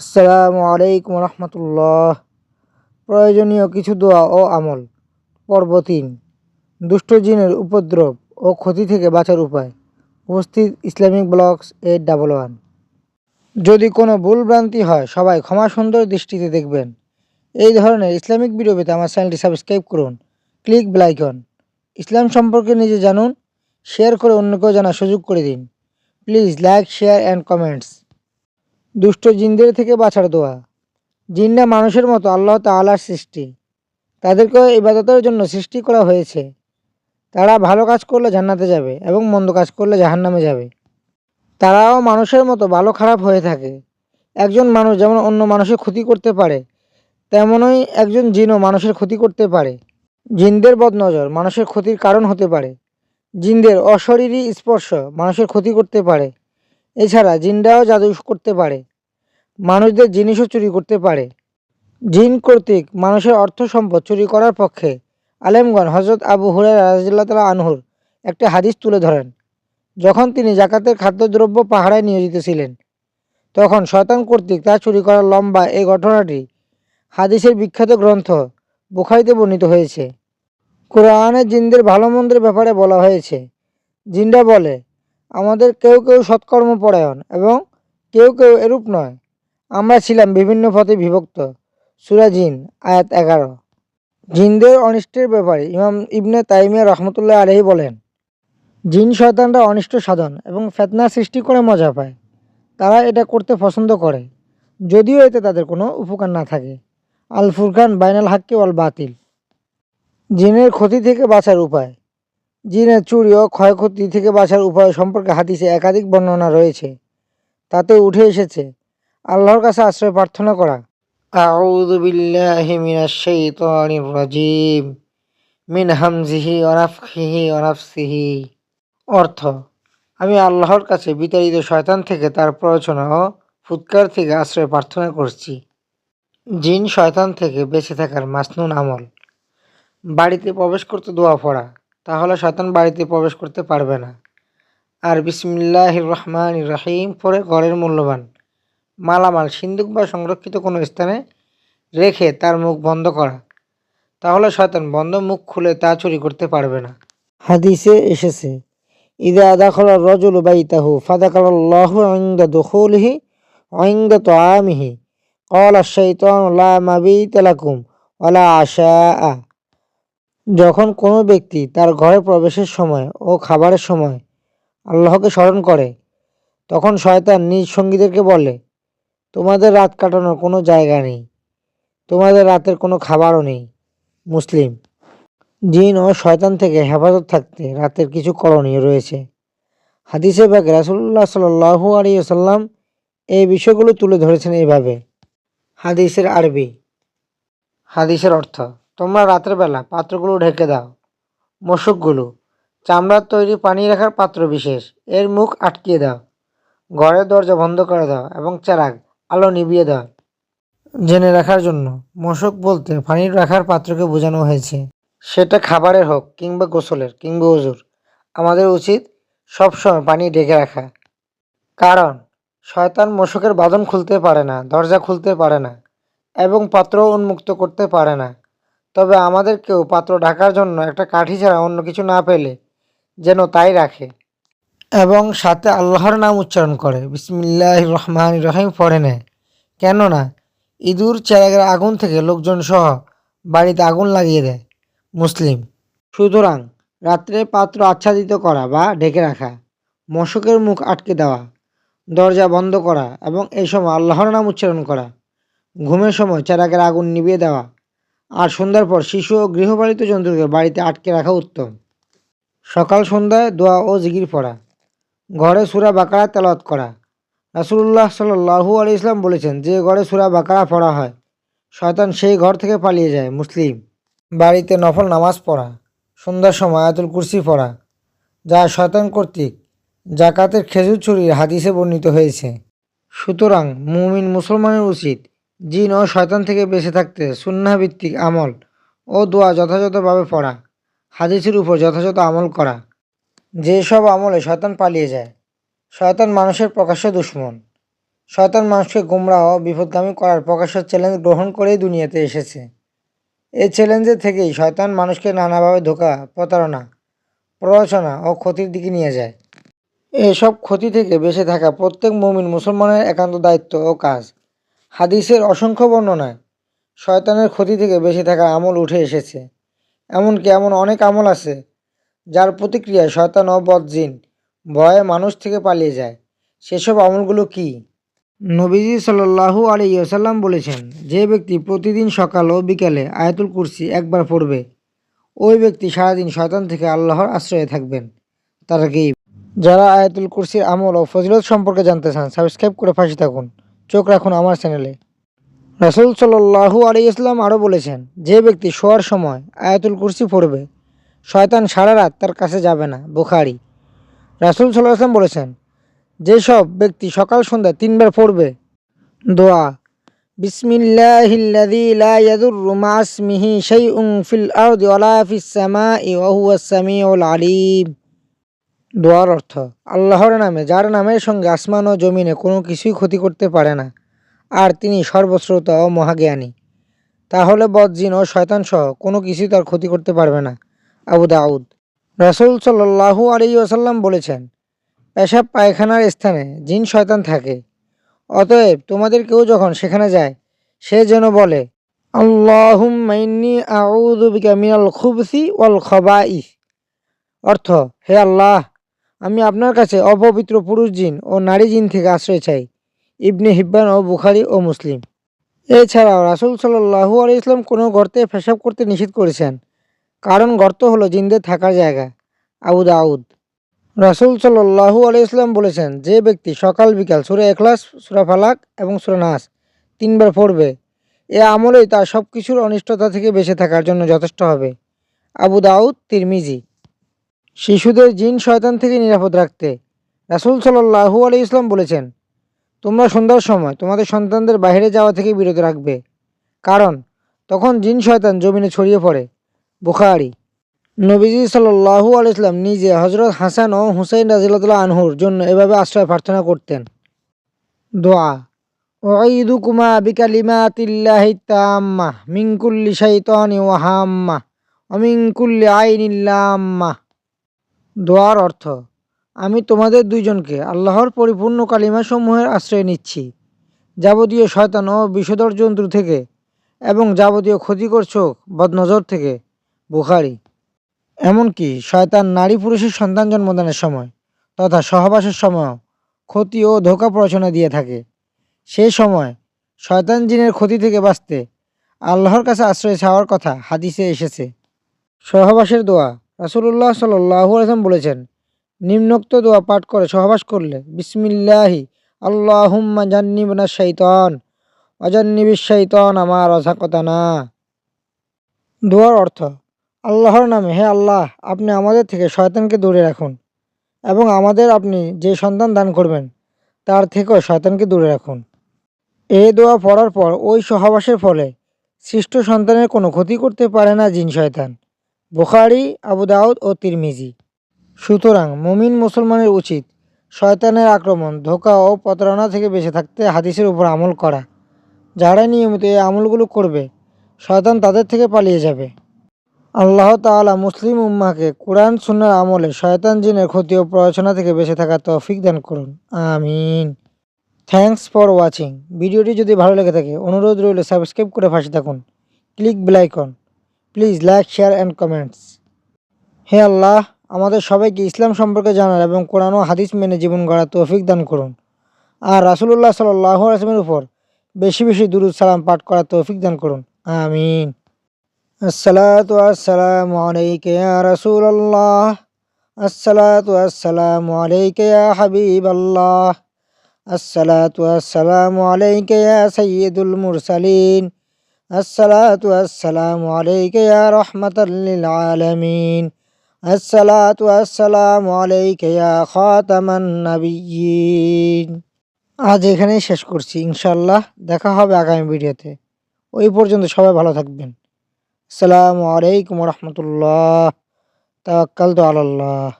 আসসালামু আলাইকুম রহমতুল্লাহ। প্রয়োজনীয় কিছু দোয়া ও আমল। পর্ব তিন, দুষ্ট জিনের উপদ্রব ও ক্ষতি থেকে বাঁচার উপায়। উপস্থিত Islamic blogs eight double one যদি কোনো ভুল ভ্রান্তি হয়, সবাই ক্ষমা সুন্দর দৃষ্টিতে দেখবেন। এই ধরনের ইসলামিক পেতে আমার চ্যানেলটি সাবস্ক্রাইব করুন। ক্লিক বেলাইকন ইসলাম সম্পর্কে নিজে জানুন শেয়ার করে অন্যকেও জানার সুযোগ করে দিন। Please like share and comments দুষ্ট জিনদের থেকে বাঁচার দোয়া। জিনরা মানুষের মতো আল্লাহ তাআলার সৃষ্টি। তাদেরকেও ইবাদতের জন্য সৃষ্টি করা হয়েছে। তারা ভালো কাজ করলে জান্নাতে যাবে এবং মন্দ কাজ করলে জাহান্নামে যাবে। তারাও মানুষের মতো ভালো খারাপ হয়ে থাকে। একজন মানুষ যেমন অন্য মানুষের ক্ষতি করতে পারে, তেমনই একজন জিনও মানুষের ক্ষতি করতে পারে। জিনদের বদনজর মানুষের ক্ষতির কারণ হতে পারে। জিনদের অশরীরী স্পর্শ মানুষের ক্ষতি করতে পারে। এছাড়া জিনরাও জাদু করতে পারে, মানুষদের জিনিসও চুরি করতে পারে। জিন কর্তৃক মানুষের অর্থ সম্পদ চুরি করার পক্ষে আলেমগণ হজরত আবু হুরাই রাজিল্লা তালা আনহুর একটা হাদিস তুলে ধরেন, যখন তিনি জাকাতের খাদ্যদ্রব্য পাহারায় নিয়োজিত ছিলেন। তখন শয়তান কর্তৃক তা চুরি করার লম্বা এই ঘটনাটি হাদিসের বিখ্যাত গ্রন্থ বুখারিতে বর্ণিত হয়েছে। কোরআনে জিনদের ভালো মন্দের ব্যাপারে বলা হয়েছে, জিনরা বলে আমাদের কেউ কেউ সৎকর্ম সৎকর্মপরায়ণ এবং কেউ কেউ এরূপ নয়। আমরা ছিলাম বিভিন্ন পথে বিভক্ত। সুরা জিন, আয়াত এগারো। জিনদের অনিষ্টের ব্যাপারে ইমাম ইবনে তাইমিয়া রহমতুল্লাহ আলহী বলেন, জিন শয়তানরা অনিষ্ট সাধন এবং ফেতনা সৃষ্টি করে মজা পায়। তারা এটা করতে পছন্দ করে, যদিও এতে তাদের কোনো উপকার না থাকে। আল ফুরকান বাইনাল হাক্কি ওয়াল বাতিল। জিনের ক্ষতি থেকে বাঁচার উপায়। জিনের চুরি ও ক্ষয়ক্ষতি থেকে বাঁচার উপায় সম্পর্কে হাদিসে একাধিক বর্ণনা রয়েছে। তাতে উঠে এসেছে, আল্লাহর কাছে আশ্রয় প্রার্থনা করা। আউযু বিল্লাহি মিনাশ শাইতানির রাজিম, মিন হামজিহি ওয়া নাফখিহি ওয়া অর্থ, আমি আল্লাহর কাছে বিতাড়িত শয়তান থেকে তার প্ররোচনা ও ফুৎকার থেকে আশ্রয় প্রার্থনা করছি। জিন শয়তান থেকে বেঁচে থাকার মাসনুন আমল। বাড়িতে প্রবেশ করতে দোয়া পড়া। তাহলে শয়তান বাড়িতে প্রবেশ করতে পারবে না আর বিসমিল্লাহ রহমান রাহিম পরে ঘরের মূল্যবান মালামাল সিন্দুক বা সংরক্ষিত কোনো স্থানে রেখে তার মুখ বন্ধ করা তাহলে শয়তান বন্ধ মুখ খুলে তা চুরি করতে পারবে না হাদিসে এসেছে ইদা আদাখল রজুল বাইতাহু ফাদাকাল্লাহু ইনদা দুখুলিহি ইনদা তুআমিহি قال الشيطان لا مبيت لكم ولا عشاء যখন কোনো ব্যক্তি তার ঘরে প্রবেশের সময় ও খাবারের সময় আল্লাহকে স্মরণ করে, তখন শয়তান নিজ সঙ্গীদেরকে বলে, তোমাদের রাত কাটানোর কোনো জায়গা নেই। তোমাদের রাতের কোনো খাবারও নেই, মুসলিম। জিন ও শয়তান থেকে হেফাজত থাকতে রাতের কিছু করণীয় রয়েছে। হাদিসে বাগ রাসুল্লাহ সাল্লাহু আলিয়াল্লাম এই বিষয়গুলো তুলে ধরেছেন এইভাবে। হাদিসের আরবি। হাদিসের অর্থ তোমরা রাতের বেলা পাত্রগুলো ঢেকে দাও। মশকগুলো। চামড়ার তৈরি পানি রাখার পাত্র বিশেষ। এর মুখ আটকিয়ে দাও। ঘরের দরজা বন্ধ করে দাও এবং চারাক আলো নিভিয়ে দাও। জেনে রাখার জন্য মশক বলতে পানির রাখার পাত্রকে বোঝানো হয়েছে। সেটা খাবারের হোক কিংবা গোসলের কিংবা ওজুর আমাদের উচিত সবসময় পানি ঢেকে রাখা। কারণ, শয়তান মশকের বাঁধন খুলতে পারে না, দরজা খুলতে পারে না, এবং পাত্র উন্মুক্ত করতে পারে না। তবে আমাদেরকেও পাত্র ঢাকার জন্য একটা কাঠি ছাড়া অন্য কিছু না পেলে যেন তাই রাখে। এবং সাথে আল্লাহর নাম উচ্চারণ করে বিসমিল্লাহ রহমান রহিম পড়ে নেয়। কেননা, ইঁদুর চেরাগের আগুন থেকে লোকজন সহ বাড়িতে আগুন লাগিয়ে দেয়, মুসলিম। সুতরাং রাত্রে পাত্র আচ্ছাদিত করা বা ঢেকে রাখা, মশকের মুখ আটকে দেওয়া, দরজা বন্ধ করা এবং এই সময় আল্লাহর নাম উচ্চারণ করা, ঘুমের সময় চেরাগের আগুন নিভিয়ে দেওয়া আর সন্ধ্যার পর শিশু ও গৃহপালিত জন্তুকে বাড়িতে আটকে রাখা উত্তম। সকাল সন্ধ্যায় দোয়া ও জিগির পড়া। ঘরে সুরা বাকারা তেলাওয়াত করা। রাসুল্লাহ সাল্লাহু আলি ইসলাম বলেছেন, যে ঘরে সুরা বাকারা পড়া হয়, শয়তান সেই ঘর থেকে পালিয়ে যায়, মুসলিম। বাড়িতে নফল নামাজ পড়া, সন্ধ্যার সময় আয়াতুল কুরসি পড়া, যা শয়তান কর্তৃক জাকাতের খেজুর চুরির হাদিসে বর্ণিত হয়েছে। সুতরাং মুমিন মুসলমানের উচিত জিন ও শয়তান থেকে বেঁচে থাকতে সুন্নাভিত্তিক আমল ও দোয়া যথাযথভাবে পড়া। হাদিসের উপর যথাযথ আমল করা। যেসব আমলে শয়তান পালিয়ে যায়, শয়তান মানুষের প্রকাশ্য দুশ্মন। শয়তান মানুষকে গুমরাহ ও বিপদগামী করার প্রকাশ্য চ্যালেঞ্জ গ্রহণ করেই দুনিয়াতে এসেছে। এই চ্যালেঞ্জের থেকেই শয়তান মানুষকে নানাভাবে ধোকা, প্রতারণা, প্ররোচনা ও ক্ষতির দিকে নিয়ে যায়। এসব ক্ষতি থেকে বেঁচে থাকা প্রত্যেক মুমিন মুসলমানের একান্ত দায়িত্ব ও কাজ। হাদিসের অসংখ্য বর্ণনায় শয়তানের ক্ষতি থেকে বেঁচে থাকা আমল উঠে এসেছে। এমনকি এমন অনেক আমল আছে যার প্রতিক্রিয়ায় শয়তান ও ভয়ে মানুষ থেকে পালিয়ে যায়। সেসব আমলগুলো কি? নবীজি সাল্লাল্লাহু আলাইহি ওয়াসাল্লাম বলেছেন, যে ব্যক্তি প্রতিদিন সকাল ও বিকালে আয়াতুল কুরসি একবার পড়বে, ওই ব্যক্তি সারাদিন শয়তান থেকে আল্লাহর আশ্রয়ে থাকবেন। তারা কি যারা আয়াতুল কুরসির আমল ও ফজিলত সম্পর্কে জানতে চান, সাবস্ক্রাইব করে ফাঁসি থাকুন। চোখ রাখুন আমার চ্যানেলে। রাসুল সাল্লাহু আলী ইসলাম আরও বলেছেন, যে ব্যক্তি শোয়ার সময় আয়াতুল কুরসি পড়বে, শয়তান সারা রাত তার কাছে যাবে না। বুখারি। রাসুল সাল্লাহ ইসলাম বলেছেন যেসব ব্যক্তি সকাল সন্ধ্যা তিনবার পড়বে, দোয়া, বিসমিল্লাহিল্লাযী লা দোয়ার অর্থ, আল্লাহর নামে, যার নামের সঙ্গে আসমান ও জমিনে কোনো কিছুই ক্ষতি করতে পারে না, আর তিনি সর্বশ্রোতা ও মহাজ্ঞানী। তাহলে বদজিন ও শয়তান সহ কোনো কিছুই তার ক্ষতি করতে পারবে না, আবু দাউদ। রাসুল সাল্লাহু আলী ওসাল্লাম বলেছেন, পেশাব পায়খানার স্থানে জিন শয়তান থাকে, অতএব তোমাদের কেউ যখন সেখানে যায়, সে যেন বলে খুবসি ওয়াল অর্থ, হে আল্লাহ আমি আপনার কাছে অপবিত্র পুরুষ জিন ও নারী জিন থেকে আশ্রয় চাই। ইবনে হিব্বান ও বুখারি ও মুসলিম। এছাড়াও রাসুল সাল্লাহু আলি ইসলাম কোনো গর্তে পেশাব করতে নিষেধ করেছেন। কারণ গর্ত হলো জিনদের থাকার জায়গা। আবু দাউদ। রাসুল সাল্লাহু আলি ইসলাম বলেছেন, যে ব্যক্তি সকাল, বিকাল, সুরে এখলাস সুরা ফালাক এবং সুরা নাস তিনবার পড়বে, এ আমলেই তার সব কিছুর অনিষ্টতা থেকে বেঁচে থাকার জন্য যথেষ্ট হবে। আবু দাউদ, তিরমিজি। শিশুদের জিন শয়তান থেকে নিরাপদ রাখতে রাসুল সাল্লাহু আলি ইসলাম বলেছেন, তোমরা সন্ধ্যার সময় তোমাদের সন্তানদের বাইরে যাওয়া থেকে বিরত রাখবে। কারণ তখন জিন শয়তান জমিনে ছড়িয়ে পড়ে। বুখারি। নবীজি সাল্লাহু আলি ইসলাম নিজে হজরত হাসান ও হুসাইন রাজিল্লাহ আনহুর জন্য এভাবে আশ্রয় প্রার্থনা করতেন। দোয়া ওঈদুকুমা বিকালিমাতিল্লাহি তাম্মা মিনকুল্লি শাইতানি ওয়াহাম্মা অমিনকুল্লি আইনিল্লাম্মা দোয়ার অর্থ, আমি তোমাদের দুইজনকে আল্লাহর পরিপূর্ণ কালিমাসমূহের আশ্রয় নিচ্ছি। যাবতীয় শয়তান ও বিষধর জন্তু থেকে এবং যাবতীয় ক্ষতিকর চোখ, বদনজর থেকে বুখারি। এমনকি শয়তান নারী পুরুষের সন্তান জন্মদানের সময় তথা সহবাসের সময়ও ক্ষতি ও ধোকা প্ররোচনা দিয়ে থাকে। সে সময় শয়তান জিনের ক্ষতি থেকে বাঁচতে আল্লাহর কাছে আশ্রয় চাওয়ার কথা হাদিসে এসেছে। সহবাসের দোয়া রাসুল্লাহ সাল্লাহু আলম বলেছেন, নিম্নোক্ত দোয়া পাঠ করে, সহবাস করলে, বিসমিল্লাহি, আল্লাহুম্মা জান্নিবনা শৈতন অজান্নিবিস শৈতন আমার অঝাকতা না দোয়ার অর্থ, আল্লাহর নামে, হে আল্লাহ, আপনি আমাদের থেকে শয়তানকে দূরে রাখুন, এবং আমাদের আপনি যে সন্তান দান করবেন, তার থেকেও শয়তানকে দূরে রাখুন। এ দোয়া পড়ার পর, ওই সহবাসের ফলে সৃষ্ট সন্তানের কোনো ক্ষতি করতে পারে না জিন শয়তান। বুখারি, আবু দাউদ ও তিরমিজি। সুতরাং মুমিন মুসলমানের উচিত শয়তানের আক্রমণ, ধোকা ও প্রতারণা থেকে বেঁচে থাকতে হাদিসের উপর আমল করা। যারা নিয়মিত এই আমলগুলো করবে, শয়তান তাদের থেকে পালিয়ে যাবে। আল্লাহ তাআলা মুসলিম উম্মাকে কোরআন সুন্নার আমলে শয়তান, জিনের ক্ষতি ও প্ররোচনা থেকে বেঁচে থাকার তৌফিক দান করুন। আমিন। Thanks for watching. ভিডিওটি যদি ভালো লেগে থাকে, অনুরোধ রইল সাবস্ক্রাইব করে পাশে থাকুন। Click bell icon please like share and comments হে আল্লাহ, আমাদের সবাইকে ইসলাম সম্পর্কে জানার এবং কোরআন ও হাদিস মেনে জীবন গড়ার তৌফিক দান করুন। আর রাসুলুল্লাহ সাল্লাহ আসলামের উপর বেশি বেশি দুরুদ সালাম পাঠ করার তৌফিক দান করুন। আমিন। আসসালাতু আসসালামু আলাইকা ইয়া রাসূলুল্লাহ। আসসালাতু আসসালামু মুরসালিন। আজ এখানেই শেষ করছি ইনশাল্লাহ দেখা হবে আগামী ভিডিওতে। ওই পর্যন্ত সবাই ভালো থাকবেন। আসসালামু আলাইকুম রহমতুল্লাহ। তাওয়াক্কালতু আলাল্লাহ।